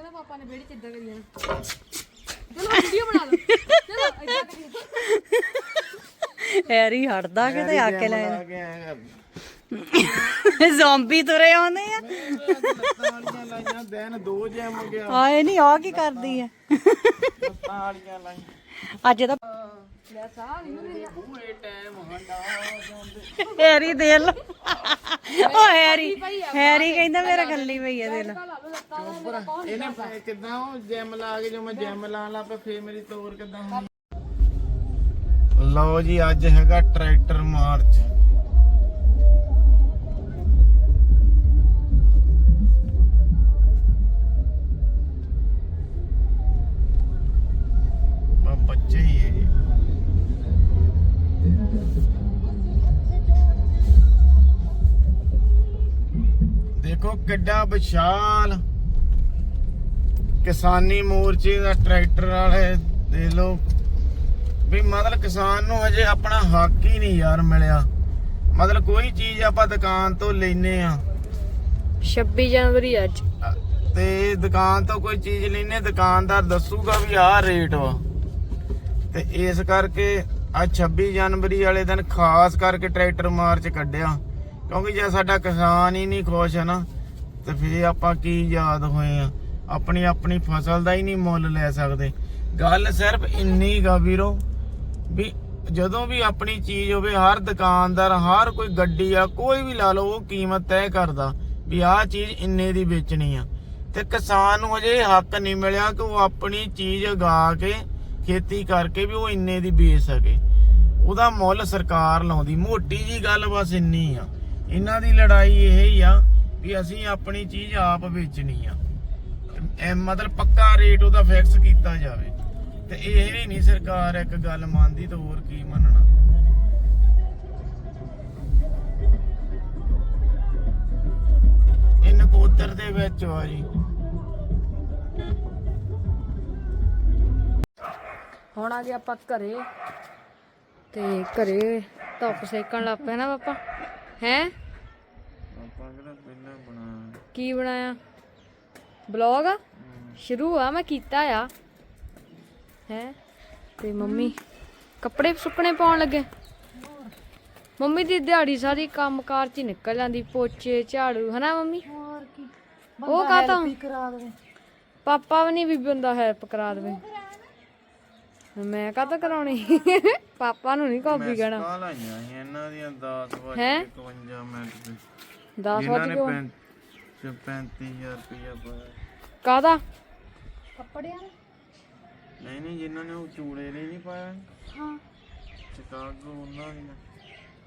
ਕਹਿੰਦਾ ਪਾਪਾ ਨੇ ਬੇੜੀ ਚ ਇਦਾਂ ਕਰੀ ਜਾਣਾ। ਚਲੋ ਵੀਡੀਓ ਬਣਾ ਲਓ। ਚਲੋ ਇਦਾਂ ਕਰੀ ਹੈਰੀ ਹਟਦਾ ਕਿਤੇ ਆ ਕੇ ਲੈ ਕੇ ਆਇਆ ਜ਼ੋਂਬੀ ਤੁਰੇ ਆਉਂਦੇ ਆ। ਲੱਤਾਂ ਵਾਲੀਆਂ ਲਾਈਆਂ ਦਿਨ ਦੋ ਜੈਮ ਗਿਆ। ਆਏ ਨਹੀਂ ਆ ਕੀ ਕਰਦੀ ਆ ਲੱਤਾਂ ਵਾਲੀਆਂ ਲਾਈਆਂ। ਅੱਜ ਤਾਂ ਹੈਰੀ ਦੇ ਲੋ ਓ ਹੈਰੀ ਹੈਰੀ ਕਹਿੰਦਾ ਮੇਰਾ ਗੱਲੀ ਪਈ ਆ ਦੇ ਲੋ ਇਹਨੇ ਫੇ- ਉਹ ਜਿਮ ਲਾ ਕੇ ਜੋ ਮੈਂ ਜਿਮ ਲਾਣ ਲਾ ਪਿਆ ਫੇਰ ਮੇਰੀ ਤੋਰ ਕਿੱਦਾਂ ਹੋਣੀ ਲਓ ਜੀ, ਅੱਜ ਹੈਗਾ ਟਰੈਕਟਰ ਮਾਰਚ। ਕਿੱਡਾ ਵਿਸ਼ਾਲ ਕਿਸਾਨੀ ਮੋਰਚੇ ਦਾ ਟਰੈਕਟਰ ਵਾਲੇ ਦੇ ਲੋ ਵੀ ਮਤਲਬ ਕਿਸਾਨ ਨੂੰ ਹਜੇ ਆਪਣਾ ਹੱਕ ਹੀ ਨਹੀਂ ਯਾਰ ਮਿਲਿਆ। ਮਤਲਬ ਕੋਈ ਚੀਜ਼ ਆਪਾਂ ਦੁਕਾਨ ਤੋਂ ਲੈਨੇ ਆ। 26 ਜਨਵਰੀ ਅੱਜ। ਤੇ ਦੁਕਾਨ ਤੋਂ ਕੋਈ ਚੀਜ਼ ਲੈਨੇ ਦੁਕਾਨਦਾਰ ਦੱਸੂਗਾ ਵੀ ਆਹ ਰੇਟ ਵਾ। ਤੇ ਇਸ ਕਰਕੇ ਅੱਜ 26 ਜਨਵਰੀ ਵਾਲੇ ਦਿਨ ਖਾਸ ਕਰਕੇ ਟਰੈਕਟਰ ਮਾਰਚ ਕੱਢਿਆ। ਕਿਉਂਕਿ ਜੇ ਸਾਡਾ ਕਿਸਾਨ ਹੀ ਨਹੀਂ ਖੁਸ਼ ਹੈ ਨਾ ਤੇ ਫੇਰ ਆਪਾਂ ਕੀ ਯਾਦ ਹੋਏ ਆ? ਆਪਣੀ ਆਪਣੀ ਫਸਲ ਦਾ ਹੀ ਨਹੀਂ ਮੁੱਲ ਲੈ ਸਕਦੇ। ਗੱਲ ਸਿਰਫ ਇੰਨੀ ਗਾ ਵੀਰੋ, ਵੀ ਜਦੋਂ ਵੀ ਆਪਣੀ ਚੀਜ਼ ਹੋਵੇ, ਹਰ ਦੁਕਾਨਦਾਰ, ਹਰ ਕੋਈ ਗੱਡੀ ਆ, ਕੋਈ ਵੀ ਲਾ ਲਓ, ਉਹ ਕੀਮਤ ਤੈਅ ਕਰਦਾ ਵੀ ਆਹ ਚੀਜ਼ ਇੰਨੇ ਦੀ ਵੇਚਣੀ ਆ। ਤੇ ਕਿਸਾਨ ਨੂੰ ਅਜੇ ਹੱਕ ਨਹੀਂ ਮਿਲਿਆ ਕਿ ਉਹ ਆਪਣੀ ਚੀਜ਼ ਉਗਾ ਕੇ, ਖੇਤੀ ਕਰਕੇ ਵੀ ਉਹ ਇੰਨੇ ਦੀ ਵੇਚ ਸਕੇ। ਉਹਦਾ ਮੁੱਲ ਸਰਕਾਰ ਲਾਉਂਦੀ। ਮੋਟੀ ਜੀ ਗੱਲ ਬਸ ਇੰਨੀ ਆ। ਇਹਨਾਂ ਦੀ ਲੜਾਈ ਇਹ ਹੀ ਆ ਵੀ ਅਸੀਂ ਆਪਣੀ ਚੀਜ਼ ਆਪ ਵੇਚਣੀ ਆ। ਇਹ ਮਤਲਬ ਪੱਕਾ ਰੇਟ ਉਹਦਾ ਫਿਕਸ ਕੀਤਾ ਜਾਵੇ। ਤੇ ਇਹ ਵੀ ਨਹੀਂ ਸਰਕਾਰ ਇੱਕ ਗੱਲ ਮੰਨਦੀ ਤਾਂ ਹੋਰ ਕੀ ਮੰਨਣਾ। ਇਹ ਨਕੋਦਰ ਦੇ ਵਿੱਚ ਆ ਜੀ। ਹੁਣ ਆ ਗਏ ਆਪਾਂ ਘਰੇ। ਤੇ ਘਰੇ ਧੁੱਪ ਸੇਕਣ ਲੱਗ ਪਿਆ ਨਾ ਪਾਪਾ। ਹੈ? ਕੀ ਬਣਾਇਆ? ਬਲੌਗ ਸ਼ੁਰੂ ਆ ਮੈਂ ਕੀਤਾ ਆ। ਹੈ? ਤੇ ਮੰਮੀ ਕੱਪੜੇ ਸੁੱਕਣੇ ਪਾਉਣ ਲੱਗੇ। ਮੰਮੀ ਦੀ ਦਿਹਾੜੀ ਸਾਰੀ ਕੰਮਕਾਰ ਚ ਨਿਕਲ ਜਾਂਦੀ ਪੋਚੇ ਝਾੜੂ ਹਨਾ ਮੰਮੀ? ਉਹ ਕਾਹਤੋਂ? ਕਰਾ ਪਾਪਾ ਵੀ ਨਹੀਂ ਵੀ ਬੰਦਾ ਹੈਲਪ ਕਰਾ ਦੇਵੇ। ਮੈਂ ਕਾਹਤੋਂ ਕਰਾਉਣੀ? ਪਾਪਾ ਨੂੰ ਨਹੀਂ ਕਾਪੀ ਕਹਿਣਾ। ਮੈਂ ਲਾਈਆਂ ਇਹਨਾਂ ਦੀਆਂ 10 ਵਜੇ 51 ਮਿੰਟ ਤੇ। 10 ਵਜੇ 51 ਚ 35000 ਕਾਦਾ ਕੱਪੜਿਆਂ ਨਹੀਂ ਨਹੀਂ ਜਿਨ੍ਹਾਂ ਨੇ ਉਹ ਚੂੜੇ ਨਹੀਂ ਪਾਇਆ। ਹਾਂ। ਚਿਕਾਗੋ ਉਹਨਾਂ ਨੇ।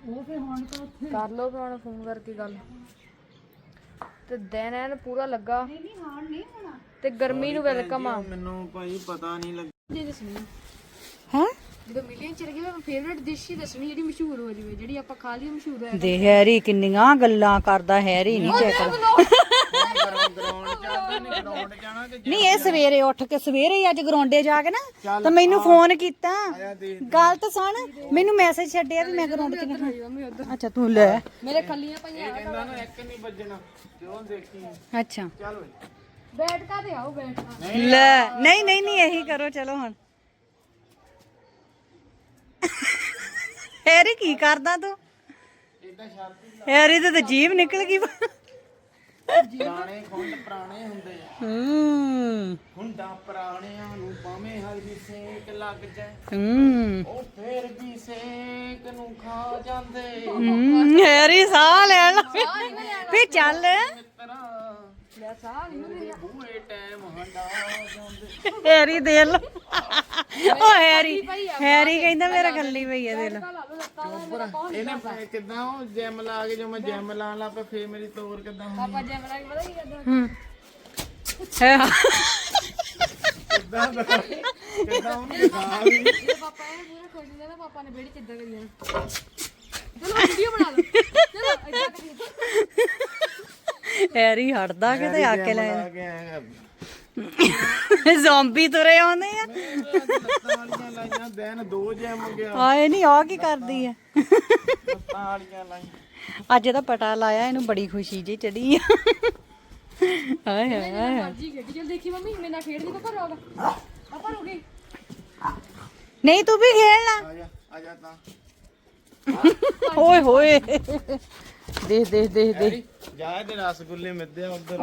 ਉਹ ਫਿਰ ਹੁਣ ਤਾਂ ਉੱਥੇ ਕਰ ਲੋ ਭਰਾ ਨੂੰ ਫੋਨ ਕਰਕੇ ਗੱਲ। ਤੇ ਦਿਨ ਐਨ ਪੂਰਾ ਲੱਗਾ। ਨਹੀਂ ਨਹੀਂ ਹੁਣ ਨਹੀਂ ਹੋਣਾ। ਤੇ ਗਰਮੀ ਨੂੰ ਵੈਲਕਮ ਆ। ਮੈਨੂੰ ਭਾਈ ਪਤਾ ਨਹੀਂ ਲੱਗ ਜੇ ਦੱਸਣੀ ਆ। ਹੈ? ਜਦੋਂ ਮਿਲੀਆਂ ਚਿਰ ਗਿਆ ਫੇਵਰਿਟ ਡਿਸ਼ ਹੀ ਦੱਸਣੀ ਜਿਹੜੀ ਮਸ਼ਹੂਰ ਹੋ ਜਾਵੇ ਜਿਹੜੀ ਆਪਾਂ ਖਾ ਲਈ ਮਸ਼ਹੂਰ ਹੋਇਆ ਦੇ ਹੈਰੀ ਕਿੰਨੀਆਂ ਗੱਲਾਂ ਕਰਦਾ ਹੈਰੀ ਨਹੀਂ ਚੈੱਕ ਗਰਾਊਂਡ ਨਹੀਂ ਗਰਾਊਂਡ ਜਾਣਾ ਕਿ ਨਹੀਂ ਇਹ ਸਵੇਰੇ ਉੱਠ ਕੇ ਸਵੇਰੇ ਹੀ ਅੱਜ ਗਰਾਉਂਡੇ ਜਾ ਕੇ ਨਾ ਤਾਂ ਮੈਨੂੰ ਫੋਨ ਕੀਤਾ। ਗੱਲ ਤਾਂ ਸੁਣ ਮੈਨੂੰ ਮੈਸੇਜ ਛੱਡਿਆ ਵੀ ਮੈਂ ਗਰਾਉਂਡ 'ਚ ਨਹੀਂ ਅੱਛਾ ਤੂੰ ਲੈ। ਮੇਰੇ ਖੱਲੀਆਂ ਪਈਆਂ ਕਹਿੰਦਾ ਨਾ ਇੱਕ ਨਹੀਂ ਵੱਜਣਾ। ਕਿਉਂ ਦੇਖੀ। ਅੱਛਾ। ਚੱਲ ਬੈਠ ਕਾ ਤੇ ਆਓ ਬੈਠ ਕਾ। ਲੈ ਨਹੀਂ ਨਹੀਂ ਨਹੀਂ ਇਹੀ ਕਰੋ ਚਲੋ ਹੁਣ। ਹੈਰੀ ਕੀ ਕਰਦਾ ਤੂੰ? ਇਦਾਂ ਸ਼ਰਤੀ ਹੈਰੀ ਤੇ ਤਾਂ ਜੀਭ ਨਿਕਲ ਗਈ। ਪੁਰਾਣੇ ਖੁੰਡ ਪੁਰਾਣੇ ਹੁੰਦੇ ਆ। ਹੂੰ। ਹੁੰਡਾ ਪੁਰਾਣਿਆਂ ਨੂੰ ਭਾਵੇਂ ਹਲਦੀ ਸੇਕ ਲੱਗ ਜਾਏ ਹੂੰ। ਉਹ ਫੇਰ ਵੀ ਸੇਕ ਨੂੰ ਖਾ ਜਾਂਦੇ। ਹੂੰ, ਹੈਰੀ ਸਾਹ ਲੈ ਲਾ ਵੀ ਚੱਲ। ਮਿੱਤਰਾ ਲੈ ਹੈਰੀ ਦੇ ਲੋ ਓ ਹੈਰੀ ਹੈਰੀ ਕਹਿੰਦਾ ਮੇਰਾ ਗੱਲੀ ਪਈ ਆ ਦੇ ਲੋ ਲਾ ਇਹਨੇ ਕਿੱਦਾਂ ਉਹ ਜਿਮ ਲਾ ਕੇ ਜੋ ਮੈਂ ਜਿਮ ਲਾਣ ਲੱਗ ਪਿਆ ਫੇਰ ਮੇਰੀ ਤੋਰ ਕਿੱਦਾਂ ਹੋਣੀ ਪਾਪਾ ਜੈਮਰਾ ਕੀ ਪਤਾ ਕੀ ਕਰਦਾ ਹੂੰ। ਹੈ? ਕਿੱਦਾਂ ਦਾ ਕਿੱਦਾਂ ਉਹਨੂੰ ਦਿਖਾ ਵੀ ਪਾਪਾ ਇਹ ਪੂਰਾ ਹੁੰਦਾ ਨਾ ਪਾਪਾ ਨੇ ਬੇੜੀ ਇਦਾਂ ਕਰੀ ਜਾਣਾ। ਚਲੋ ਵੀਡੀਓ ਬਣਾ ਲਓ। ਚਲੋ ਇਦਾਂ ਕਰੀ ਹੈਰੀ ਹਟਦਾ ਕਿਤੇ ਆ ਕੇ ਲੈ ਲਾ ਜ਼ੋਂਬੀ ਤੁਰੇ ਆਉਂਦੇ ਆ। ਲੱਤਾਂ ਵਾਲੀਆਂ ਲਾਈਆਂ ਦਿਨ ਦੋ ਜਿਮ ਗਿਆ। ਆਏ ਨਹੀਂ ਆ ਕੀ ਕਰਦੀ ਆ ਲਾਈਆਂ। ਅੱਜ ਇਹਦਾ ਪਟਾ ਲਾਇਆ ਇਹਨੂੰ ਬੜੀ ਖੁਸ਼ੀ ਜੀ ਚੜੀ ਆ। ਹਾਏ ਹਾਏ ਮਰਜ਼ੀ ਖੇਡੀ ਚੱਲ ਦੇਖੀ ਮੰਮੀ ਮੇਰੇ ਨਾਲ ਖੇਡਦੀ ਪਾਪਾ ਰੋਗ। ਪਾਪਾ ਰੋਗੀ। ਨਹੀਂ ਤੂੰ ਵੀ ਆ ਜਾ ਆ ਜਾ ਤਾਂ। ਓਏ ਹੋਏ। ਦੇਖ ਦੇਖ ਦੇਖ ਦੇਖ। ਜਾ ਤੇ ਰਸਗੁੱਲੇ ਮਿੱਦੇ ਉਧਰ।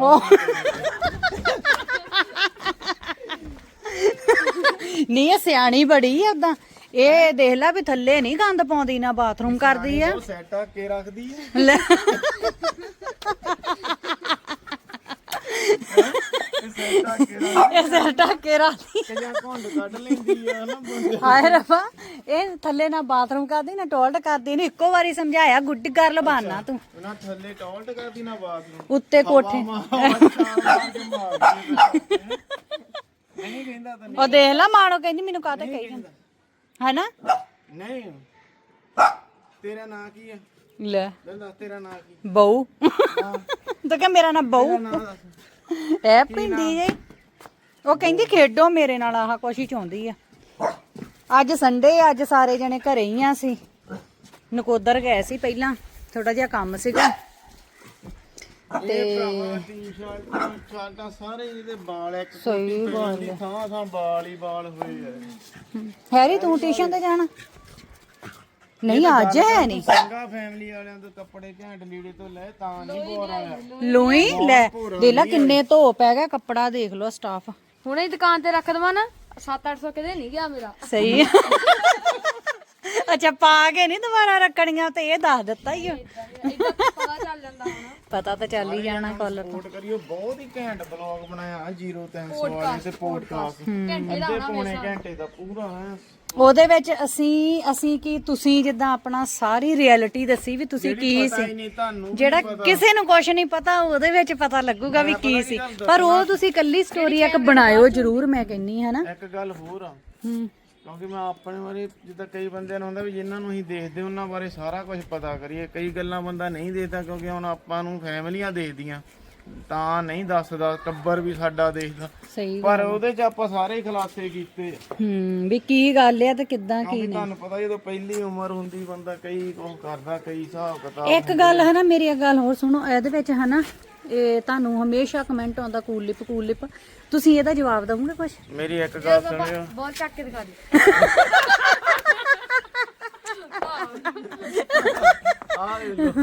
ਨਹੀਂ ਇਹ ਸਿਆਣੀ ਬੜੀ ਆ ਉਦਾਂ ਇਹ ਦੇਖ ਲੈ ਵੀ ਥੱਲੇ ਨਹੀਂ ਗੰਦ ਪਾਉਂਦੀ ਨਾ ਬਾਥਰੂਮ ਕਰਦੀ ਆ। ਉਹ ਸੈਟ ਕੇ ਰੱਖਦੀ ਆ ਕੇ ਰੱਖ ਇਹ ਸਿਰ ਢੱਕ ਕੇ ਰਾਤੀ। ਜਾਂ ਘੁੰਡ ਕੱਢ ਲੈਂਦੀ ਆ ਨਾ ਬੰਦੇ ਹਾਏ ਰੱਬਾ ਇਹ ਥੱਲੇ ਨਾ ਬਾਥਰੂਮ ਕਰਦੀ ਨਾ ਟੋਇਲਟ ਕਰਦੀ ਨਹੀਂ ਇੱਕੋ ਵਾਰੀ ਸਮਝਾਇਆ ਗੁੱਡ ਗਰਲ ਬਾਨਾ ਤੂੰ। ਉਹਨਾਂ ਥੱਲੇ ਟੌਲਟ ਕਰਦੀ ਨਾ ਬਾਥਰੂਮ। ਉੱਤੇ ਕੋਠੇ। ਨਹੀਂ ਕਹਿੰਦਾ ਤਾਂ ਉਹ ਦੇਖ ਲੈ ਮਾਣੋ ਕਹਿੰਦੀ ਮੈਨੂੰ ਕਾਹਤੇ ਕਹੀ ਜਾਂਦਾ। ਹੈਨਾ? ਨਹੀਂ। ਤੇਰਾ ਨਾਂ ਕੀ ਹੈ ਲੈ। ਲੈ ਦੱਸ ਤੇਰਾ ਨਾਂ ਕੀ? ਬਹੂ। ਤਾਂ ਕਿ ਮੇਰਾ ਬਹੂ। ਨਾਂ ਦੱਸ। ਐ ਪਿੰਦੀ ਜੇ ਉਹ ਕਹਿੰਦੀ ਖੇਡੋ ਮੇਰੇ ਨਾਲ ਆਹ ਹੀ ਚਾਹੁੰਦੀ ਆ। ਅੱਜ ਸੰਡੇ ਅੱਜ ਸਾਰੇ ਜਣੇ ਘਰੇ ਹੀ ਆ ਸੀ ਨਕੋਦਰ ਗਏ ਸੀ ਪਹਿਲਾਂ ਥੋੜਾ ਜਿਹਾ ਕੰਮ ਸੀਗਾ। ਤੇ ਸ਼ਰਟਾਂ ਸਾਰੇ ਇਹਦੇ ਵਾਲ ਇੱਕ ਸਹੀ ਗੱਲ ਥਾਂ ਥਾਂ ਵਾਲ ਹੀ ਵਾਲ ਹੋਏ ਆ। ਹੈਰੀ ਤੂੰ ਟਿਊਸ਼ਨ ਤੇ ਜਾਣਾ? ਨਹੀਂ ਅੱਜ ਹੈ ਨਹੀਂ। ਸੰਗਾ ਫੈਮਿਲੀ ਵਾਲਿਆਂ ਤੋਂ ਕੱਪੜੇ ਘੈਂਟ ਲੀੜੇ ਤੋਂ ਲੈ ਤਾਂ ਨਹੀਂ ਬੋਰ ਆਇਆ ਲੋਈ ਲੈ। ਦੇਖ ਲੈ ਕਿੰਨੇ ਧੋ ਪੈ ਗਿਆ ਕੱਪੜਾ ਦੇਖ ਲਓ ਸਟਾਫ ਹੁਣੇ ਹੀ ਦੁਕਾਨ ਤੇ ਰੱਖ ਦਵਾਂ ਨਾ 7-800 ਕਿਤੇ ਨਹੀਂ ਗਿਆ ਮੇਰਾ। ਸਹੀ। ਅੱਛਾ ਪਾ ਕੇ ਨਹੀਂ ਦੁਬਾਰਾ ਰੱਖਣੀਆਂ ਤੇ ਇਹ ਦੱਸ ਦਿੱਤਾ ਹੀ ਪਤਾ ਚੱਲ ਜਾਂਦਾ ਹੁਣ। ਪਤਾ ਤਾਂ ਚੱਲ ਹੀ ਜਾਣਾ ਕਾਲਰ ਸਪੋਰਟ ਕਰਿਓ ਬਹੁਤ ਹੀ ਘੈਂਟ ਬਲੌਗ ਬਣਾਇਆ 0300 ਵਾਲੇ ਤੇ ਪੋਡਕਾਸਟ ਪੌਣੇ ਘੰਟੇ ਦਾ ਪੂਰਾ ਹੈ ਉਹਦੇ ਵਿੱਚ ਅਸੀਂ ਅਸੀਂ ਕੀ ਤੁਸੀਂ ਜਿੱਦਾਂ ਆਪਣਾ ਸਾਰੀ ਰਿਐਲਿਟੀ ਦੱਸੀ ਵੀ ਤੁਸੀਂ ਕੀ ਸੀ। ਜਿਹੜਾ ਕਿਸੇ ਨੂੰ ਕੁਝ ਨਹੀਂ ਪਤਾ ਉਹਦੇ ਵਿੱਚ ਪਤਾ ਲੱਗੂਗਾ ਵੀ ਕੀ ਸੀ। ਪਰ ਉਹ ਤੁਸੀਂ ਕੱਲੀ ਸਟੋਰੀ ਇੱਕ ਬਣਾਇਓ ਜਰੂਰ ਮੈਂ ਕਹਿੰਨੀ ਹੈ ਨਾ ਇੱਕ ਗੱਲ ਹੋਰ ਆ। ਹੂੰ। ਕਿਉਂਕਿ ਮੈਂ ਆਪਣੇ ਬਾਰੇ ਜਿੱਦਾਂ ਕਈ ਬੰਦਿਆਂ ਨੂੰ ਹੁੰਦਾ ਵੀ ਜਿਨ੍ਹਾਂ ਨੂੰ ਅਸੀਂ ਦੇਖਦੇ ਉਹਨਾਂ ਬਾਰੇ ਸਾਰਾ ਕੁਝ ਪਤਾ ਕਰੀਏ। ਕਈ ਗੱਲਾਂ ਬੰਦਾ ਨਹੀਂ ਦੇਖਦਾ ਕਿਉਂਕਿ ਹੁਣ ਆਪਾਂ ਨੂੰ ਫੈਮਲੀਆਂ ਦੇਖਦੀਆਂ। ਤਾਂ ਨਹੀਂ ਦੱਸਦਾ ਟੱਬਰ ਵੀ ਸਾਡਾ ਦੇਖਦਾ। ਸਹੀ ਪਰ ਉਹਦੇ 'ਚ ਆਪਾਂ ਸਾਰੇ ਹੀ ਖੁਲਾਸੇ ਕੀਤੇ। ਹੂੰ ਵੀ ਕੀ ਗੱਲ ਆ ਤੇ ਕਿੱਦਾਂ ਕੀ ਕਿਉਂਕਿ ਤੁਹਾਨੂੰ ਪਤਾ ਜਦੋਂ ਪਹਿਲੀ ਉਮਰ ਹੁੰਦੀ ਬੰਦਾ ਕਈ ਕੁਝ ਕਰਦਾ ਕਈ ਹਿਸਾਬ ਕਿਤਾਬ ਇੱਕ ਗੱਲ ਹੈ ਨਾ ਮੇਰੀ ਇੱਕ ਗੱਲ ਹੋਰ ਸੁਣੋ ਇਹਦੇ ਵਿੱਚ ਹੈ ਨਾ ਇਹ ਤੁਹਾਨੂੰ ਹਮੇਸ਼ਾ ਕਮੈਂਟ ਆਉਂਦਾ ਕੂਲ ਲਿਪ ਕੂਲ ਲਿਪ ਤੁਸੀਂ ਇਹਦਾ ਜਵਾਬ ਦਵੋਗੇ ਕੁਝ ਮੇਰੀ ਇੱਕ ਗੱਲ ਸੁਣਿਓ। ਬਹੁਤ ਚੱਕ ਕੇ ਦਿਖਾ ਦੇ। ਆਹ ਦੇਖ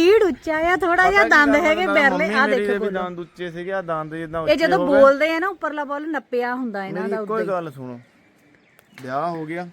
ਪੀੜ ਉੱਚਾ ਆ ਥੋੜਾ ਜਿਹਾ ਦੰਦ ਹੈਗੇ ਬੈਰਲੇ ਆ ਦੇਖੋ ਵੀ ਦੰਦ ਉੱਚੇ ਸੀਗੇ ਆ ਦੰਦ ਜਿੱਦਾਂ ਇਹ ਜਦੋਂ ਬੋਲਦੇ ਆ ਨਾ ਉੱਪਰਲਾ ਬੋਲ ਨੱਪਿਆ ਹੁੰਦਾ ਇਹਨਾਂ ਦਾ ਹੀ ਗੱਲ ਸੁਣੋ। ਵਿਆਹ ਹੋ ਗਿਆ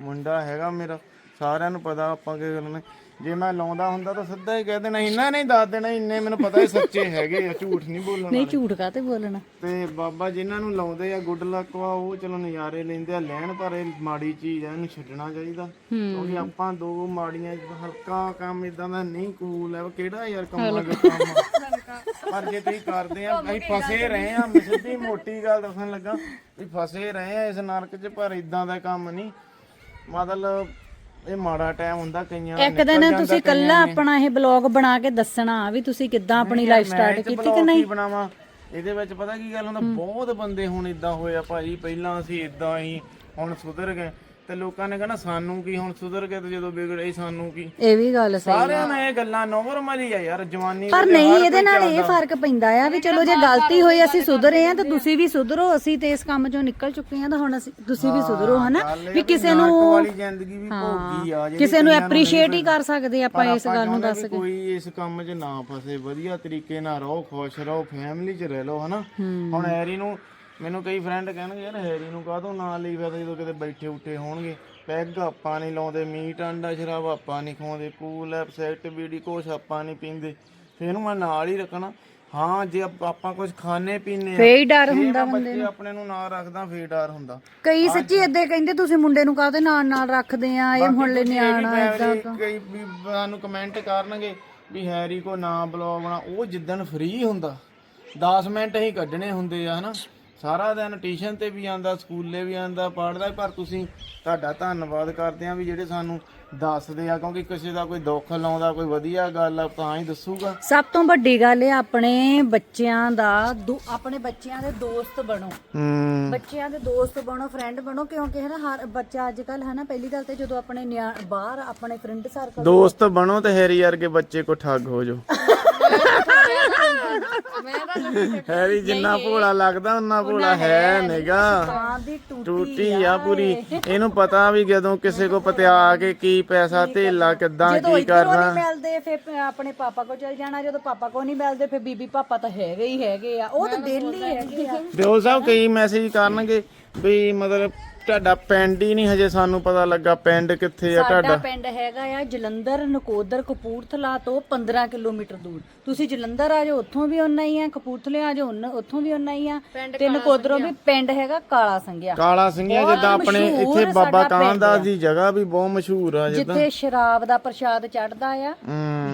ਮੁੰਡਾ ਹੈਗਾ ਮੇਰਾ ਸਾਰਿਆਂ ਨੂੰ ਪਤਾ ਆਪਾਂ ਕੀ ਕਰਨਾ ਜੇ ਮੈਂ ਲਾਉਂਦਾ ਹੁੰਦਾ ਤਾਂ ਸਿੱਧਾ ਹੀ ਕਹਿ ਦੇਣਾ ਇੰਨਾ ਨਹੀਂ ਦੱਸ ਦੇਣਾ ਇੰਨੇ ਮੈਨੂੰ ਪਤਾ ਹੀ ਸੱਚੇ ਹੈਗੇ ਆ ਝੂਠ ਨਹੀਂ ਬੋਲਣਾ ਨਹੀਂ ਝੂਠ ਕਾਤੇ ਬੋਲਣਾ? ਤੇ ਬਾਬਾ ਜਿਨ੍ਹਾਂ ਨੂੰ ਲਾਉਂਦੇ ਆ ਗੁੱਡ ਲੱਕ ਵਾ ਉਹ ਚਲੋ ਨਜ਼ਾਰੇ ਲੈਂਦੇ ਆ ਲੈਣ ਪਰ ਇਹ ਮਾੜੀ ਚੀਜ਼ ਆ ਇਹਨੂੰ ਛੱਡਣਾ ਚਾਹੀਦਾ। ਕਿਉਂਕਿ ਆਪਾਂ ਦੋ ਮਾੜੀਆਂ ਹਲਕਾ ਕੰਮ ਇਦਾਂ ਦਾ ਨਹੀਂ ਕੂਲ ਹੈ ਕਿਹੜਾ ਯਾਰ ਕੰਮਾਂ ਦਾ ਕੰਮ? ਪਰ ਜੇ ਤੁਸੀਂ ਕਰਦੇ ਆ ਅਸੀਂ ਫਸੇ ਰਹੇ ਆ ਸਿੱਧੀ ਮੋਟੀ ਗੱਲ ਦੱਸਣ ਲੱਗਾ ਵੀ ਫਸੇ ਰਹੇ ਆ ਇਸ ਨਰਕ 'ਚ ਪਰ ਇਦਾਂ ਦਾ ਕੰਮ ਨਹੀਂ। ਮਤਲਬ ਇਹ ਮਾੜਾ ਟਾਈਮ ਹੁੰਦਾ ਕਈਆਂ ਦਾ ਇੱਕ ਦਿਨ ਤੁਸੀਂ ਕੱਲਾ ਆਪਣਾ ਇਹ ਬਲੌਗ ਬਣਾ ਕੇ ਦੱਸਣਾ ਵੀ ਤੁਸੀਂ ਕਿੱਦਾਂ ਆਪਣੀ ਲਾਈਫ ਸਟਾਰਟ ਕੀਤੀ ਕਿ ਨਹੀਂ ਨਹੀਂ? ਬਣਾਵਾਂ। ਇਹਦੇ ਵਿੱਚ ਪਤਾ ਕੀ ਗੱਲ ਹੁੰਦਾ ਬਹੁਤ ਬੰਦੇ ਹੁਣ ਇਦਾਂ ਹੋਏ ਆ ਭਾਈ ਪਹਿਲਾਂ ਅਸੀਂ ਇਦਾਂ ਹੀ ਹੁਣ ਸੁਧਰ ਗਏ। ਤੇ ਲੋਕਾਂ ਨੇ ਕਹਣਾ ਸਾਨੂੰ ਕੀ ਹੁਣ ਸੁਧਰ ਗਏ ਤੇ ਜਦੋਂ ਵਿਗੜੇ ਸਾਨੂੰ ਕੀ। ਇਹ ਵੀ ਗੱਲ ਸਹੀ ਸਾਰਿਆਂ ਨੇ ਇਹ ਗੱਲਾਂ ਨੋਰਮਲ ਹੀ ਆ ਯਾਰ ਜਵਾਨੀ ਪਰ ਨਹੀਂ ਹਰ ਇਹਦੇ ਕੋਈ ਨਾਲ ਇਹ ਚੱਲਦਾ। ਫ਼ਰਕ ਪੈਂਦਾ ਆ ਵੀ ਚਲੋ ਜੇ ਗਲਤੀ ਹੋਈ ਅਸੀਂ ਸੁਧਰੇ ਆ ਤਾਂ ਤੁਸੀਂ ਵੀ ਸੁਧਰੋ ਅਸੀਂ ਤੇ ਇਸ ਕੰਮ ਚੋਂ ਨਿਕਲ ਚੁੱਕੇ ਆ ਤਾਂ ਹੁਣ ਅਸੀਂ ਤੁਸੀਂ ਵੀ ਸੁਧਰੋ ਹਨਾ? ਗੱਲ ਇਹ ਵੀ ਕਿਸੇ ਨਰਕ ਨੂੰ ਵਾਲੀ ਜ਼ਿੰਦਗੀ ਵੀ ਭੋਗੀ ਆ ਜਿਹੜੀ ਕਿਸੇ ਨੂੰ ਕਈਆਂ ਐਪਰੀਸ਼ੀਏਟ ਹੀ ਕਰ ਸਕਦੇ ਆ ਆਪਾਂ ਇਸ ਗੱਲ ਨੂੰ ਚਾਹੁੰਦੇ ਦੱਸ ਵੀ ਕੇ। ਕੋਈ ਇਸ ਕੰਮ 'ਚ ਨਾ ਫਸੇ ਵਧੀਆ ਤਰੀਕੇ ਨਾਲ ਰਹੋ ਖੁਸ਼ ਰਹੋ ਫੈਮਿਲੀ 'ਚ ਰਹਿ ਲਓ ਹਨਾ? ਹੁਣ ਹੈਰੀ ਨੂੰ ਮੈਨੂੰ ਕਈ ਫਰੈਂਡ ਕਹਿਣਗੇ ਯਾਰ ਹੈਰੀ ਨੂੰ ਕਾਹਤੋਂ ਨਾਂ ਲਈ ਫਿਰਦਾ ਜਦੋਂ ਕਿਤੇ ਬੈਠੇ ਉੱਠੇ ਹੋਣਗੇ? ਪੈਗ ਆਪਾਂ ਨਹੀਂ ਲਾਉਂਦੇ ਮੀਟ ਅੰਡਾ ਸ਼ਰਾਬ ਆਪਾਂ ਨਹੀਂ ਖਾਉਂਦੇ ਪੂਲ ਐਪਸੈਟ ਬੀੜੀ ਕੁਛ ਆਪਾਂ ਨਹੀਂ ਪੀਂਦੇ। ਫਿਰ ਇਹਨੂੰ ਮੈਂ ਨਾਲ ਹੀ ਰੱਖਣਾ। ਹਾਂ ਜੇ ਆਪ- ਆਪਾਂ ਕੁਝ ਖਾਣੇ ਪੀਣੇ ਫੇਰ ਹੀ ਡਰ ਹੁੰਦਾ ਮੈਂ ਬੱਚੇ ਆਪਣੇ ਨੂੰ ਨਾਲ ਰੱਖਦਾ ਫੇਰ ਡਰ ਹੁੰਦਾ। ਕਈ ਸੱਚੀ ਏਦਾਂ ਕਹਿੰਦੇ ਤੁਸੀਂ ਮੁੰਡੇ ਨੂੰ ਕਾਹਦੇ ਨਾਲ ਨਾਲ ਰੱਖਦੇ ਆ? ਇਹ ਹੁਣ ਲੈ ਨਿਆਣਾ ਏਦਾਂ family ਕਈ ਵੀ ਸਾਨੂੰ ਕਮੈਂਟ ਕਰਨਗੇ ਵੀ ਹੈਰੀ ਕੋ ਨਾ ਬਲੌਗ ਬਣਾ ਉਹ ਜਿੱਦਣ ਫ੍ਰੀ ਹੁੰਦਾ 10 ਮਿੰਟ ਹੀ ਕੱਢਣੇ ਹੁੰਦੇ ਆ ਹਨਾ? ਸਾਰਾ ਦਿਨ ਟਿਊਸ਼ਨ ਤੇ ਵੀ ਆਂਦਾ ਸਕੂਲੇ ਵੀ ਆਂਦਾ ਪੜਦਾ, ਪਰ ਤੁਸੀਂ ਤੁਹਾਡਾ ਧੰਨਵਾਦ ਕਰਦੇ ਆ ਵੀ ਜਿਹੜੇ ਸਾਨੂੰ ਦੱਸਦੇ ਆ ਕਿਉਂਕਿ ਕਿਸੇ ਦਾ ਕੋਈ ਦੁੱਖ ਲਾਉਂਦਾ ਕੋਈ ਵਧੀਆ ਗੱਲ ਆ ਤਾਂ ਹੀ ਦੱਸੂਗਾ। ਸਭ ਤੋਂ ਵੱਡੀ ਗੱਲ ਹੈ ਆਪਣੇ ਬੱਚਿਆਂ ਦਾ ਦੋ- ਆਪਣੇ ਬੱਚਿਆਂ ਦੇ ਦੋਸਤ ਬਣੋ। ਹੂੰ। ਬੱਚਿਆਂ ਦੇ ਦੋਸਤ ਬਣੋ ਫਰੈਂਡ ਬਣੋ ਕਿਉਂਕਿ ਹੈ ਨਾ ਹਰ ਬੱਚਾ ਅੱਜ ਕੱਲ ਹੈ ਨਾ ਪਹਿਲੀ ਗੱਲ ਤੇ ਜਦੋਂ ਆਪਣੇ ਨਿਆ- ਬਾਹਰ ਆਪਣੇ ਫਰੈਂਡ ਸਰਕਲ ਦੋਸਤ ਬਣੋ ਤੇ ਹੈਰੀ ਵਰਗੇ ਬੱਚੇ ਕੋ ਠੱਗ ਹੋ ਜਾਓ। ਹੈਰੀ ਜਿੰਨਾ ਭੋਲਾ ਲੱਗਦਾ ਉਹਨਾਂ ਭੋਲਾ ਹੈ ਨਿਗਾ ਦੀ ਟੂਟੀ ਟੂਟੀ ਆ ਪੂਰੀ। ਇਹਨੂੰ ਪਤਾ ਵੀ ਜਦੋਂ ਕਿਸੇ ਕੋ ਪਤਿਆ ਕੇ ਕੀ ਪੈਸਾ ਧੇਲਾ ਕਿੱਦਾਂ ਜਦੋਂ ਕੀ ਇੱਧਰੋਂ ਕਰਨਾ? ਨਹੀਂ ਮਿਲਦੇ ਫਿਰ ਆਪਣੇ ਪਾਪਾ ਕੋ ਚਲ ਜਾਣਾ ਜਦੋਂ ਪਾਪਾ ਕੋ ਨਹੀਂ ਮਿਲਦੇ ਫਿਰ ਬੀਬੀ ਪਾਪਾ ਤਾਂ ਹੈਗੇ ਹੀ ਹੈਗੇ ਆ। ਉਹ ਤਾਂ ਡੇਲੀ ਹੈਗੇ ਆ। ਦਿਓ ਸਾਹਿਬ ਕਈ ਮੈਸੇਜ ਕਰਨਗੇ ਵੀ ਮਤਲਬ ਤੁਹਾਡਾ ਪਿੰਡ ਹੀ ਨਹੀਂ ਹਜੇ ਸਾਨੂੰ ਪਤਾ ਲੱਗਾ ਪਿੰਡ ਕਿੱਥੇ ਆ ਸਾਡਾ ਤੁਹਾਡਾ? ਪਿੰਡ ਹੈਗਾ ਆ ਜਲੰਧਰ ਨਕੋਦਰ ਕਪੂਰਥਲਾ ਤੋਂ 15 ਕਿਲੋਮੀਟਰ ਦੂਰ। ਤੁਸੀਂ ਜਲੰਧਰ ਆ ਜਾਓ ਉੱਥੋਂ ਵੀ ਉਨਾ ਹੀ ਆ ਕਪੂਰਥਲੇ ਆ ਜਾਓ ਉਨ- ਉੱਥੋਂ ਵੀ ਉਨਾ ਹੀ ਆ ਤੇ ਨਕੋਦਰੋਂ ਵੀ ਪਿੰਡ ਹੈਗਾ ਕਾਲਾ ਸੰਘਿਆ। ਕਾਲਾ ਸਿੰਘਿਆ ਬਹੁਤ ਜਿੱਦਾਂ ਆਪਣੇ ਮਸ਼ਹੂਰ ਇੱਥੇ ਬਾਬਾ ਸਾਡਾ ਕਾਂਦਾ ਦੀ ਜਗ੍ਹਾ ਵੀ ਬਹੁਤ ਮਸ਼ਹੂਰ ਆ ਜਿੱਦਾਂ। ਜਿੱਥੇ ਸ਼ਰਾਬ ਦਾ ਪ੍ਰਸ਼ਾਦ ਚੜਦਾ ਆ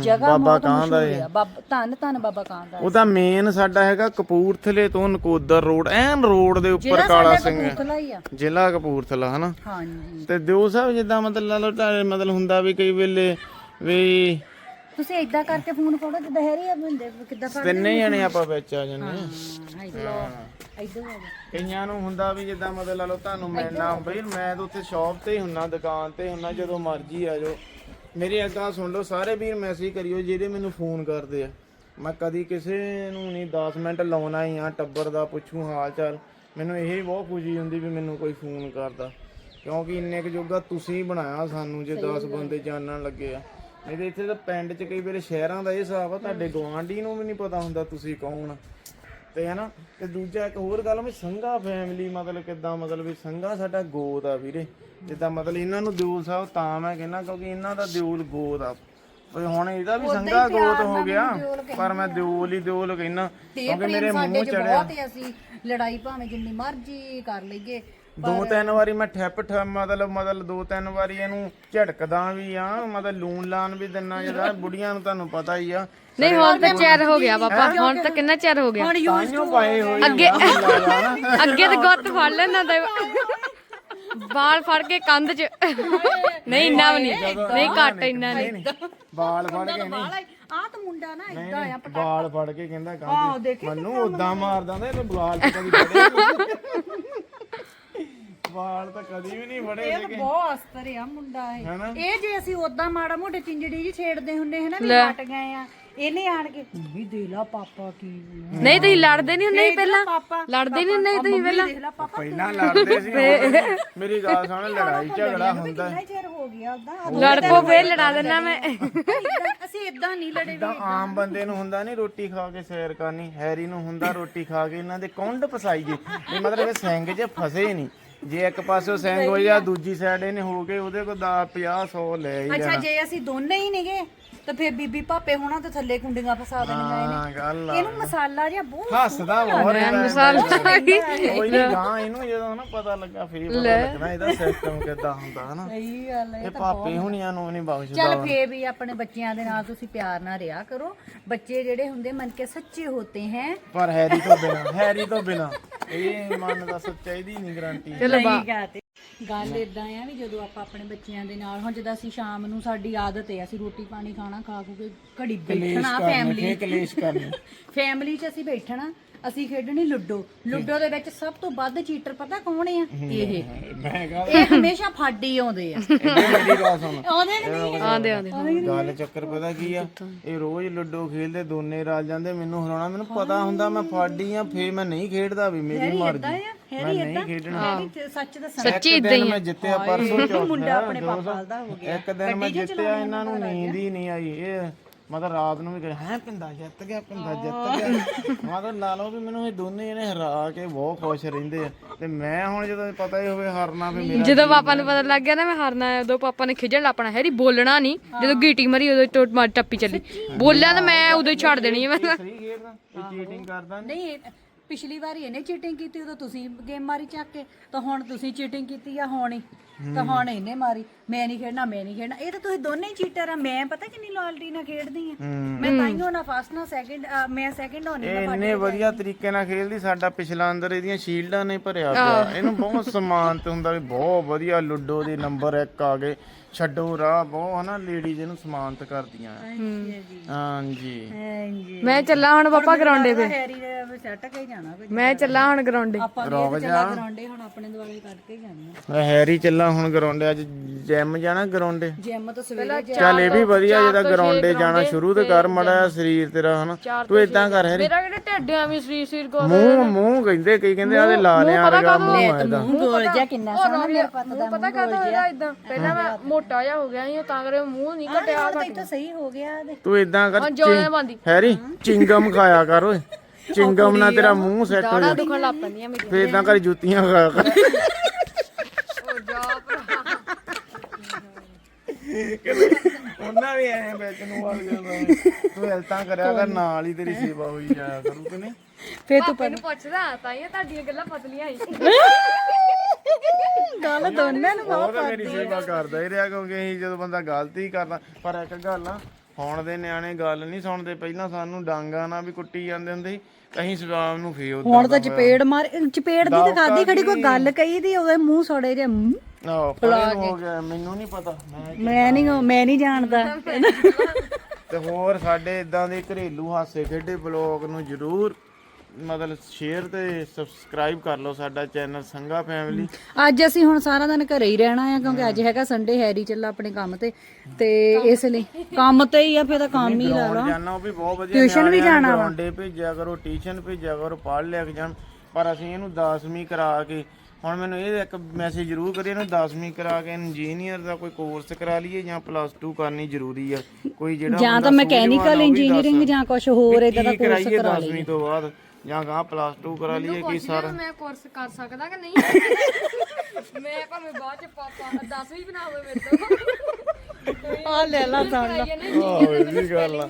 ਜਗ੍ਹਾ ਬਾਬਾ ਬਹੁਤ ਕਾਂਦਾ ਮਸ਼ਹੂਰ ਆ। ਬਾਬਾ ਧੰਨ ਧੰਨ ਬਾਬਾ ਕਾਂਦਾ ਉਹਦਾ ਮੇਨ ਸਾਡਾ ਹੈਗਾ ਕਪੂਰਥਲੇ ਤੋਂ ਨਕੋਦਰ ਰੋਡ ਐਨ ਰੋਡ ਦੇ ਉੱਪਰ ਕਾਲਾ ਸਿੰਘ ਕਪੂਰਥਲਾ ਹੀ ਆ। ਜ਼ਿਲ੍ਹਾ ਕਪੂਰਥਲਾ ਹਨਾ? ਹਾਂਜੀ। ਤੇ ਦਿਓ ਸਾਹਿਬ ਜਿੱਦਾਂ ਮਤਲਬ ਲਾ ਲਓ ਤੁਹਾਡੇ ਮਤਲਬ ਹੁੰਦਾ ਵੀ ਕਈ ਵੇਲੇ ਵੀ ਤੁਸੀਂ ਏਦਾਂ ਕਰਕੇ ਫੋਨ ਫੜੋ ਜਿੱਦਾਂ ਹੈਰੀ ਆ ਬੰਦੇ ਕਿੱਦਾਂ ਫੜ ਤਿੰਨੇ ਜਣੇ ਆਪਾਂ ਵਿੱਚ ਆ ਜੰਨੇ ਹਾਂ। ਕਈਆਂ ਨੂੰ ਹੁੰਦਾ ਵੀ ਜਿੱਦਾਂ ਮਤਲਬ ਲਾ ਲਓ ਤੁਹਾਨੂੰ ਮਿਲਣਾ ਬਈ ਮੈਂ ਤਾਂ ਉੱਥੇ ਸ਼ਾਪ ਤੇ ਹੀ ਹੁੰਨਾ ਦੁਕਾਨ ਤੇ ਹੁੰਨਾ ਜਦੋਂ ਮਰਜ਼ੀ ਆ ਜਾਓ। ਮੇਰੇ ਅੱਗਾ ਸੁਣ ਲਓ ਸਾਰੇ ਵੀਰ ਮੈਸੇਜ ਕਰਿਓ ਜਿਹੜੇ ਮੈਨੂੰ ਫੋਨ ਕਰਦੇ ਆ। ਮੈਂ ਕਦੀ ਕਿਸੇ ਨੂੰ ਨਹੀਂ 10 ਮਿੰਟ ਲਾਉਣਾ ਹੀ ਆ ਟੱਬਰ ਦਾ ਪੁੱਛੂ ਹਾਲ ਚਾਲ ਮੈਨੂੰ ਇਹ ਬਹੁਤ ਖੁਸ਼ੀ ਹੁੰਦੀ ਵੀ ਮੈਨੂੰ ਕੋਈ ਫੋਨ ਕਰਦਾ। ਕਿਉਂਕਿ ਇੰਨੇ ਕੁ ਜੋਗਾ ਤੁਸੀਂ ਬਣਾਇਆ ਸਾਨੂੰ ਜੇ 10 ਬੰਦੇ ਜਾਣਨ ਲੱਗੇ ਆ। ਨਹੀਂ ਤੇ ਇੱਥੇ ਤਾਂ ਪਿੰਡ 'ਚ ਕਈ ਵੇਲੇ ਸ਼ਹਿਰਾਂ ਦਾ ਇਹ ਹਿਸਾਬ ਆ ਤੁਹਾਡੇ ਗਵਾਂਢੀ ਨੂੰ ਵੀ ਨਹੀਂ ਪਤਾ ਹੁੰਦਾ ਤੁਸੀਂ ਕੌਣ ਆ। ਤੇ ਹਨਾ ਤੇ ਦੂਜਾ ਇੱਕ ਹੋਰ ਗੱਲ ਵੀ ਸੰਘਾ ਫੈਮਿਲੀ ਮਤਲਬ ਕਿਦਾਂ ਮਤਲਬ ਵੀ ਸੰਘਾ ਸਾਡਾ ਗੋਦ ਆ ਵੀਰੇ। ਜਿੱਦਾਂ ਮਤਲਬ ਇਹਨਾਂ ਨੂੰ ਦਿਓਲ ਸਾਹਿਬ ਤਾਂ ਮੈਂ ਕਹਿੰਦਾ ਕਿਉਂਕਿ ਇਹਨਾਂ ਦਾ ਦਿਓਲ ਗੋਦ ਆ। ਵੀ ਹੁਣ ਇਹਦਾ ਵੀ ਸੰਘਾ ਗੋਦ ਹੋ ਗਿਆ ਪਰ ਮੈਂ ਦਿਓਲ ਹੀ ਦਿਓਲ ਕਹਿੰਦਾ ਕਿਉਂਕਿ ਮੇਰੇ ਮੂੰਹ ਚੜਿਆ। ਬਹੁਤ ਅਸੀਂ ਲੜਾਈ ਭਾਵੇਂ ਜਿੰਨੀ ਮਰਜ਼ੀ ਕਰ ਲਈਏ ਦੋ ਤਿੰਨ ਵਾਰੀ ਮੈਂ ਠੱਪ ਠ ਮਤਲਬ ਮਤਲਬ ਦੋ ਤਿੰਨ ਵਾਰੀ ਇਹਨੂੰ ਝਟਕਦਾ ਵੀ ਆ ਮਤਲਬ ਲੂਣ ਲਾਣ ਵੀ ਦਿੰਨਾ ਜਿਹੜਾ ਬੁੜੀਆਂ ਨੂੰ ਤੁਹਾਨੂੰ ਪਤਾ ਹੀ ਆ। ਨਹੀਂ ਹੁਣ ਤਾਂ ਚਿਰ ਹੋ ਗਿਆ ਪਾਪਾ ਹੁਣ ਤਾਂ ਕਿੰਨਾ ਚਿਰ ਹੋ ਗਿਆ? ਤਾਈਓ ਪਾਏ ਹੋਏ। ਅੱਗੇ ਅੱਗੇ ਤੇ ਗੁੱਤ ਫੜ ਲੈਂਦਾ ਤਾਂ ਵਾਲ ਫੜ ਕੇ ਕੰਧ 'ਚ। ਨਹੀਂ ਇੰਨਾ ਵੀ ਨਹੀਂ ਨਹੀਂ ਘੱਟ ਇੰਨਾ ਨਹੀਂ। ਬਾਲ ਫੜ ਕੇ ਨਹੀਂ। ਆ ਤਾਂ ਮੁੰਡਾ ਨਾ ਏਦਾਂ ਆ ਬਾਲ ਫੜ ਕੇ ਕਹਿੰਦਾ ਕਹਿੰਦੀ ਮੈਨੂੰ ਉਦਾਂ ਮਾਰਦਾ ਹੁੰਦਾ ਇਹਨੇ ਬਾਲ ਤਾਂ ਕਦੀ ਫੜੇ ਨੀ। ਬਾਲ ਤਾਂ ਕਦੀ ਵੀ ਨਹੀਂ ਫੜੇ ਇਹ ਤਾਂ ਬਹੁਤ ਅਸਤਰ ਆ ਮੁੰਡਾ ਇਹ। ਹੈਨਾ? ਇਹ ਜੇ ਅਸੀਂ ਉਦਾਂ ਮਾੜਾ ਮੋਟੇ ਚਿੰਜੜੀ ਜੀ ਛੇੜਦੇ ਹੁੰਦੇ ਹਨਾ ਵੀ ਹਟ ਗਏ ਆ। ਇਹਨੇ ਆਣ ਕੇ ਵੀ ਦੇ ਲਾ ਪਾਪਾ ਕੀ ਨਹੀਂ ਤੁਸੀਂ ਲੜਦੇ ਨਹੀਂ ਹੁੰਦੇ ਸੀ ਪਹਿਲਾਂ? ਲੜਦੇ ਨਹੀਂ ਹੁੰਦੇ ਸੀ ਤੁਸੀਂ ਪਹਿਲਾਂ? ਦੇਖ ਲਾ ਪਾਪਾ। ਪਹਿਲਾਂ ਲੜਦੇ ਸੀ ਹੁਣ ਮੇਰੀ ਗੱਲ ਸੁਣ ਲੜਾਈ ਝਗੜਾ ਹੁੰਦਾ। ਕਿੰਨਾ ਚਿਰ ਹੋ ਗਿਆ ਉਦਾਂ ਲੜ ਪੋ ਫੇਰ ਲੜਾ ਦੇਣਾ ਮੈਂ। ਅਸੀਂ ਇਦਾਂ ਨਹੀਂ ਲੜੇ ਜਿੱਦਾਂ ਆਮ ਬੰਦੇ ਨੂੰ ਹੁੰਦਾ ਨਹੀਂ ਰੋਟੀ ਖਾ ਕੇ ਸੈਰ ਕਰਨੀ ਹੈਰੀ ਨੂੰ ਹੁੰਦਾ ਰੋਟੀ ਖਾ ਕੇ ਇਹਨਾਂ ਦੇ ਕੁੰਡ ਪਸਾਈਏ ਵੀ ਮਤਲਬ ਇਹ ਸਿੰਘ 'ਚ ਫਸੇ ਨਹੀਂ ਜੇ ਇੱਕ ਪਾਸੇ ਸਿੰਘ ਹੋ ਜਾ ਦੂਜੀ ਸਾਈਡ ਇਹਨੇ ਹੋ ਕੇ ਉਹਦੇ ਕੋਲ 50 100 ਲੈ ਹੀ ਅੱਛਾ ਜੇ ਅਸੀਂ ਦੋਨੇ ਹੀ ਨੇਗੇ ਤਾਂ ਫੇਰ ਬੀਬੀ ਪਾਪੇ ਹੋਣਾ ਤੇ ਥੱਲੇ ਕੁੰਡੀਆਂ ਫਸਾ ਦੇਣੀਆਂ ਹਾਂ ਗੱਲ ਆ। ਇਹਨੂੰ ਮਸਾਲਾ ਜਿਹਾ ਬਹੁਤ ਹੱਸਦਾ ਰਿਹਾ ਮਸਾਲਾ ਕੋਈ ਨਹੀਂ ਗਾਂ ਇਹਨੂੰ ਜਦੋਂ ਨਾ ਪਤਾ ਲੱਗਾ ਫੇਰ ਪਤਾ ਲੱਗਣਾ ਇਹਦਾ ਸਿਸਟਮ ਕਿੱਦਾਂ ਹੁੰਦਾ ਹਨਾ। ਸਹੀ ਗੱਲ ਹੈ ਇਹ ਪਾਪੇ ਹੁਣੀਆਂ ਨੂੰ ਨਹੀਂ ਬਖਸ਼ਦਾ ਚੱਲ ਫੇਰ ਵੀ ਆਪਣੇ ਬੱਚਿਆਂ ਦੇ ਨਾਲ ਤੁਸੀਂ ਪਿਆਰ ਨਾਲ ਰਿਹਾ ਕਰੋ। ਬੱਚੇ ਜਿਹੜੇ ਹੁੰਦੇ ਮਨ ਕੇ ਸੱਚੇ ਹੋਤੇ ਹੈ। ਪਰ ਹੈਰੀ ਤੋਂ ਬਿਨਾ ਹੈਰੀ ਤੋਂ ਬਿਨਾ ਇਹ ਮਨ ਦਾ ਸੱਚਾਈ ਦੀ ਨਹੀਂ ਗਾਰੰਟੀ ਠੀਕ ਆ ਤੇ ਗੱਲ ਇਦਾਂ ਆ ਵੀ ਜਦੋਂ ਆਪਾਂ ਆਪਣੇ ਬੱਚਿਆਂ ਦੇ ਨਾਲ ਹੁਣ ਜਦੋਂ ਅਸੀਂ ਸ਼ਾਮ ਨੂੰ ਸਾਡੀ ਆਦਤ ਹੈ ਅਸੀਂ ਰੋਟੀ ਪਾਣੀ ਖਾਣਾ ਖਾ ਖੂ ਕੇ ਘੜੀ ਬੈਠਣਾ ਫੈਮਿਲੀ ਕਲੇਸ਼ ਕਰਨੀ। ਫੈਮਿਲੀ 'ਚ ਅਸੀਂ ਬੈਠਣਾ ਅਸੀਂ ਖੇਡਣੀ ਲੁੱਡੋ। ਲੁੱਡੋ ਦੇ ਵਿੱਚ ਸਭ ਤੋਂ ਵੱਧ ਚੀਟਰ ਪਤਾ ਕੌਣ ਆ? ਇਹ। ਮੈਂ ਕਹਾਂ ਇਹ ਹਮੇਸ਼ਾ ਫਾਡੀ ਆਉਂਦੇ ਆ। ਮੇਰੀ ਗੱਲ ਸੁਣ। ਆਉਂਦੇ ਕਿ ਨਹੀਂ? ਆਂਦੇ ਆਂਦੇ ਗੱਲ ਚੱਕਰ ਪਤਾ ਕੀ ਆ? ਇਹ ਰੋਜ਼ ਲੁੱਡੋ ਖੇਡਦੇ ਦੋਨੇ ਰਲ ਜਾਂਦੇ ਮੈਨੂੰ ਹਰਾਉਣਾ ਮੈਨੂੰ ਪਤਾ ਹੁੰਦਾ ਮੈਂ ਫਾਡੀ ਆ ਫੇਰ ਮੈਂ ਨਹੀਂ ਖੇਡਦਾ ਵੀ ਮੇਰੀ ਮਰਜ਼ੀ। ਮੈਂ ਨਹੀਂ ਖੇਡਣਾ। ਸੱਚ ਦੱਸਣ ਸੱਚੀ ਇੱਕ ਦਿਨ ਮੈਂ ਜਿੱਤਿਆ ਪਰਸੋਂ ਚੌਥ। ਮੁੰਡਾ ਆਪਣੇ ਪਾਪਾ ਦਾ ਹੋ ਗਿਆ। ਇੱਕ ਦਿਨ ਮੈਂ ਜਿੱਤਿਆ ਇਹਨਾਂ ਨੂੰ ਨੀਂਦ ਹੀ ਨਹੀਂ ਆਈ। ਇਹ ਮਤਲਬ ਰਾਤ ਨੂੰ ਵੀ ਕਹੇ ਹੈ ਪਿੰਦਾ ਜਿੱਤ ਗਿਆ ਪਿੰਦਾ ਜਿੱਤ ਗਿਆ। ਮਤਲਬ ਲਾ ਲਓ ਵੀ ਮੈਨੂੰ ਇਹ ਦੋਨੇ ਇਹਨੇ ਹਰਾ ਕੇ ਬਹੁਤ ਖੁਸ਼ ਰਹਿੰਦੇ ਆ। ਤੇ ਮੈਂ ਹੁਣ ਜਦੋਂ ਪਤਾ ਹੀ ਹੋਵੇ ਹਾਰਨਾ ਫਿਰ ਮੇਰਾ ਜਦੋਂ ਪਾਪਾ ਨੂੰ ਪਤਾ ਲੱਗ ਗਿਆ ਨਾ ਮੈਂ ਹਾਰਨਾ ਹੈ ਉਦੋਂ ਪਾਪਾ ਨੇ ਖਿਜਣ ਲੱਪਣਾ ਹੈਰੀ ਬੋਲਣਾ ਨਹੀਂ। ਜਦੋਂ ਗੀਟੀ ਮਰੀ ਉਦੋਂ ਟੁੱਟ ਮਾਰ ਟੱਪੀ ਚੱਲੀ। ਬੋਲਿਆ ਤਾਂ ਮੈਂ ਉਦੋਂ ਹੀ ਛੱਡ ਦੇਣੀ ਹੈ ਮੈਂ ਸਹੀ ਖੇਡਦਾ ਚੀਟਿੰਗ ਕਰਦਾ। ਨਹੀਂ ਇਹ- ਪਿਛਲੀ ਵਾਰੀ ਇਹਨੇ ਚੀਟਿੰਗ ਕੀਤੀ ਉਦੋਂ ਤੁਸੀਂ ਗੇਮ ਮਾਰੀ ਚੱਕ ਕੇ। ਤਾਂ ਹੁਣ ਤੁਸੀਂ ਚੀਟਿੰਗ ਕੀਤੀ ਆ ਹੁਣ ਹੀ? ਤਾਂ ਹੁਣ ਇਹਨੇ ਮਾਰੀ ਮੈਂ ਨਹੀਂ ਖੇਡਣਾ ਮੈਂ ਨਹੀਂ ਖੇਡਣਾ। ਇਹ ਤਾਂ ਤੁਸੀਂ ਦੋਨੇ ਹੀ ਚੀਟਰ ਆ ਮੈਂ ਪਤਾ ਕਿੰਨੀ ਲਾਇਲਟੀ ਨਾਲ ਖੇਡਦੀ ਆ। ਮੈਂ ਤਾਈਓ ਨਾ ਫਸਟ ਨਾ ਸੈਕਿੰਡ ਮੈਂ ਸੈਕਿੰਡ ਹੋਣੀ ਇਹ ਇੰਨੇ ਵਧੀਆ ਤਰੀਕੇ ਨਾਲ ਖੇਲਦੀ ਸਾਡਾ ਪਿਛਲਾ ਅੰਦਰ ਇਹਦੀਆਂ ਸ਼ੀਲਡਾਂ ਨੇ ਭਰਿਆ ਪਿਆ ਇਹਨੂੰ ਬਹੁਤ ਸਨਮਾਨ ਤੇ ਹੁੰਦਾ ਵੀ ਬਹੁਤ ਵਧੀਆ ਲੁੱਡੋ ਦੇ ਨੰਬਰ 1 ਆ ਗਏ। ਛੱਡੋ ਰਾਹ ਬਹੁਤ ਹਨਾ ਲੇਡੀਜ਼ ਨੂੰ ਸਮਾਨਤ ਕਰਦੀਆਂ ਆ। ਹਾਂਜੀ ਹਾਂਜੀ। ਮੈਂ ਚੱਲਾਂ ਹੁਣ ਪਾਪਾ ਗਰਾਉਂਡੇ ਤੇ। ਹੈਰੀ ਦੇ ਸੱਟ ਕੇ ਜਾਣਾ ਮੈਂ ਚੱਲਾਂ ਹੁਣ ਗਰਾਉਂਡੇ। ਆਪਾਂ ਗਰਾਉਂਡੇ ਹੁਣ ਆਪਣੇ ਦੁਆਲੇ ਕੱਢ ਕੇ ਜਾਣਾ ਆ। ਹੈਰੀ ਚੱਲਾ ਹੁਣ ਗਰਾਉਂਡੇ ਅੱਜ ਜਿਮ ਜਾਣਾ ਗਰਾਉਂਡੇ? ਜਿਮ ਤੋਂ ਸਵੇਰੇ ਚੱਲ ਇਹ ਵੀ ਵਧੀਆ ਜਿਹਦਾ ਗਰਾਉਂਡੇ ਜਾਣਾ ਸ਼ੁਰੂ ਤੇ ਕਰ ਮੜਾ ਸਰੀਰ ਤੇਰਾ ਹਨਾ? ਤੂੰ ਇਦਾਂ ਕਰ ਹੈਰੀ। ਮੇਰਾ ਕਿਹੜੇ ਢਿੱਡਿਆਂ ਵੀ ਸਰੀਰ ਸਰੀਰ ਕੋ ਮੂੰਹ ਮੂੰਹ ਕਹਿੰਦੇ ਕਈ ਕਹਿੰਦੇ ਆਦੇ ਲਾਲਿਆਂ ਵਰਗਾ ਮੂੰਹ ਆ ਇਹਦਾ। ਮੂੰਹ ਗੋਲ ਜਾ ਕਿੰਨਾ ਸੋਹਣਾ ਮੇਰੇ ਪੁੱਤ ਦਾ ਮੂੰਹ ਪਤਾ ਕਦੋਂ ਹੋਇਆ ਇਦਾਂ ਪਹਿਲਾਂ ਮੈਂ ਮੋਟਾ ਜਿਹਾ ਹੋ ਗਿਆ ਸੀ ਤਾਂ ਕਰੇ ਮੂੰਹ ਨਹੀਂ ਕੱਟਿਆ ਹੁਣ ਤਾਂ ਸਹੀ ਹੋ ਗਿਆ ਇਹਦੇ ਤੂੰ ਇਦਾਂ ਕਰ ਹੈਰੀ ਚਿੰਗਮ ਖਾਇਆ ਕਰ ਓਏ। ਚਿੰਗਮ ਨਾਲ ਤੇਰਾ ਮੂੰਹ ਸੈੱਟ ਹੋ ਜਾ ਫੇਰ ਇਦਾਂ ਕਰ ਜੁੱਤੀਆਂ ਖਾਇਆ ਕਰ ਉਹ ਜਾ ਭਰਾ ਉਹਨਾਂ ਵੀ ਐ ਵਿੱਚ ਨੂੰ ਵੜ ਜਾਂਦਾ ਤੂੰ ਇਦਾਂ ਕਰਿਆ ਕਰ ਨਾਲ ਹੀ ਤੇਰੀ ਸੇਵਾ ਹੋਈ ਜਾਇਆ ਕਰੂ ਕਿ ਨਹੀਂ? ਫੇਰ ਤੂੰ ਮੈਨੂੰ ਪੁੱਛਦਾ ਤਾਂ ਹੀ ਤੁਹਾਡੀਆਂ ਗੱਲਾਂ ਪਤਲੀਆਂ ਆਈ ਗੱਲ ਦੋਨਾਂ ਨੂੰ ਉਹ ਤਾਂ ਮੇਰੀ ਸੇਵਾ ਕਰਦਾ ਹੀ ਰਿਹਾ ਕਿਉਂਕਿ ਅਸੀਂ ਜਦੋਂ ਬੰਦਾ ਗਲਤੀ ਕਰਦਾ ਪਰ ਇੱਕ ਗੱਲ ਆ ਹੁਣ ਦੇ ਨਿਆਣੇ ਗੱਲ ਨਹੀਂ ਸੁਣਦੇ। ਪਹਿਲਾਂ ਸਾਨੂੰ ਡਾਂਗਾ ਨਾਲ ਵੀ ਕੁੱਟੀ ਜਾਂਦੇ ਹੁੰਦੇ ਸੀ ਅਸੀਂ ਸਵਾਮ ਨੂੰ ਫੇ ਉਦਾਂ ਹੁਣ ਤਾਂ ਚਪੇੜ ਮਾਰ ਚਪੇੜ ਦੀ ਤਾਂ ਖਾਦੀ ਖੜੀ ਕੋਈ ਗੱਲ ਕਹੀ ਦੀ ਉਹਦੇ ਮੂੰਹ ਸੜੇ ਜੇ ਮੂੰਹ। ਆਹ ਪਰੇ ਹੋ। ਗਿਆ ਮੈਨੂੰ ਨਹੀਂ ਪਤਾ। ਮੈਂ ਮੈਂ ਨਹੀਂ ਮੈਂ ਨਹੀਂ ਜਾਣਦਾ। ਤੇ ਹੋਰ ਸਾਡੇ ਇਦਾਂ ਦੇ ਘਰੇਲੂ ਹਾਸੇ ਖੇਡੇ ਬਲੌਗ ਨੂੰ ਜਰੂਰ ਮਤਲਬ ਸ਼ੇਅਰ ਤੇ ਸਬਸਕ੍ਰਾਈਬ ਕਰ ਲਓ ਸਾਡਾ ਚੈਨਲ ਸੰਗਾ ਫੈਮਿਲੀ ਅੱਜ ਅਸੀਂ ਹੁਣ ਸਾਰਾ ਦਿਨ ਘਰੇ ਹੀ ਰਹਿਣਾ ਆ ਕਿਉਂਕਿ ਅੱਜ ਹੈਗਾ ਸੰਡੇ ਹੈਰੀ ਚੱਲਾ ਆਪਣੇ ਕੰਮ ਤੇ। ਤੇ ਇਸ ਲਈ ਕੰਮ ਤੇ ਹੀ ਆ ਫਿਰ ਤਾਂ ਕੰਮ ਹੀ ਲਾ ਲਾ। ਜਾਣਾ ਉਹ ਵੀ ਬਹੁਤ ਵਧੀਆ Tuition ਵੀ ਜਾਣਾ ਵਾ। ਗਰਾਉਂਡੇ ਭੇਜਿਆ ਕਰੋ ਟਿਊਸ਼ਨ ਭੇਜਿਆ ਕਰੋ ਪੜ੍ਹ ਲਿਆ ਕੇ ਜਾਣ। ਪਰ ਅਸੀਂ ਇਹਨੂੰ 10ਵੀਂ ਕਰਾ ਕੇ ਹੁਣ ਮੈਨੂੰ ਇਹ ਇੱਕ ਮੈਸੇਜ ਜ਼ਰੂਰ ਕਰੀ ਇਹਨੂੰ 10ਵੀਂ ਕਰਾ ਕੇ ਇੰਜੀਨੀਅਰ ਦਾ ਕੋਈ ਕੋਰਸ ਕਰਾ ਲਈਏ ਜਾਂ ਪਲੱਸ 2 ਕਰਨੀ ਜ਼ਰੂਰੀ ਆ। ਕੋਈ ਜਿਹੜਾ ਜਾਂ ਤਾਂ ਮੈਕੈਨੀਕਲ ਇੰਜੀਨੀਅਰਿੰਗ। ਜਾਂ ਕੁਝ ਹੋਰ ਇਦਾਂ ਦਾ ਕੋਰਸ ਕਰਾ 10ਵੀਂ ਤੋਂ ਬਾਅਦ? ਜਾਂ ਗਾਂ ਪਲੱਸ 2 ਕਰਾ ਲਈਏ ਕੀ ਸਾਰਾ? ਮੈਂ ਕੋਰਸ ਕਰ ਸਕਦਾ ਕਿ ਨਹੀਂ? ਮੈਂ ਭਾਵੇਂ ਬਾਅਦ ਚ ਪਾਪਾ 10 ਵੀ ਬਣਾ ਹੋਵੇ ਮੇਰੇ ਤੋਂ। ਆ ਲੈ ਲਾ ਸੁਣ ਲਾ ਆਹੋ ਇਹ ਵੀ ਗੱਲ ਆ।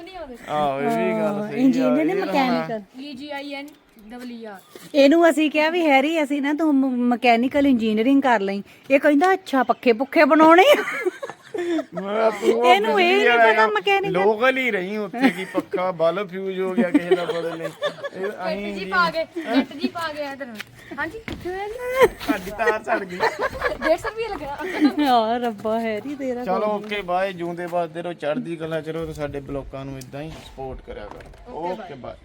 ਆਹੋ ਇਹ ਵੀ ਗੱਲ ਸਹੀ ਆ ਇੰਜੀਨੀਅਰ ਨੇ mechanical E G I N W R ਇਹਨੂੰ ਅਸੀਂ ਕਿਹਾ ਵੀ ਹੈਰੀ ਅਸੀਂ ਨਾ ਤੂੰ ਮਕੈਨੀਕਲ ਇੰਜੀਨੀਅਰਿੰਗ ਕਰ ਲਈ। ਇਹ ਕਹਿੰਦਾ ਅੱਛਾ ਪੱਖੇ ਪੁੱਖੇ ਬਣਾਉਣੇ ਆ। ਇਹਨੂੰ ਇਹ ਨਹੀਂ ਪਤਾ ਮਕੈਨਿਕ ਲੋਕਲ ਹੀ ਰਹੀ ਉੱਥੇ ਕੀ ਪੱਖਾ ਬਲਬ ਫਿਊਜ਼ ਹੋ ਗਿਆ ਕਿਸੇ ਦਾ ਪਤਾ ਨਹੀਂ। ਇਹ ਅਸੀਂ ਜੀ ਪਾ ਕੇ ਜੱਟ ਜੀ ਪਾ ਕੇ ਇਧਰ। ਹਾਂਜੀ? ਕਿੱਥੇ ਹੋਇਆ ਜੀ ਸਾਡੀ ਤਾਰ ਸੜ ਗਈ। 150 ਰੁਪਏ ਲੱਗਿਆ ਆ ਰੱਬਾ ਹੈਰੀ ਤੇਰਾ ਚਲੋ ਓਕੇ ਬਾਏ ਜੂੰਦੇ ਬਾਦੇ ਰਹੋ ਚੜ੍ਹਦੀ ਕਲਾ ਚ ਰਹੋ ਤੇ ਸਾਡੇ ਬਲੋਕਾਂ ਨੂੰ ਇਦਾਂ ਹੀ ਸਪੋਰਟ ਕਰਿਆ ਕਰੋ। Okay bye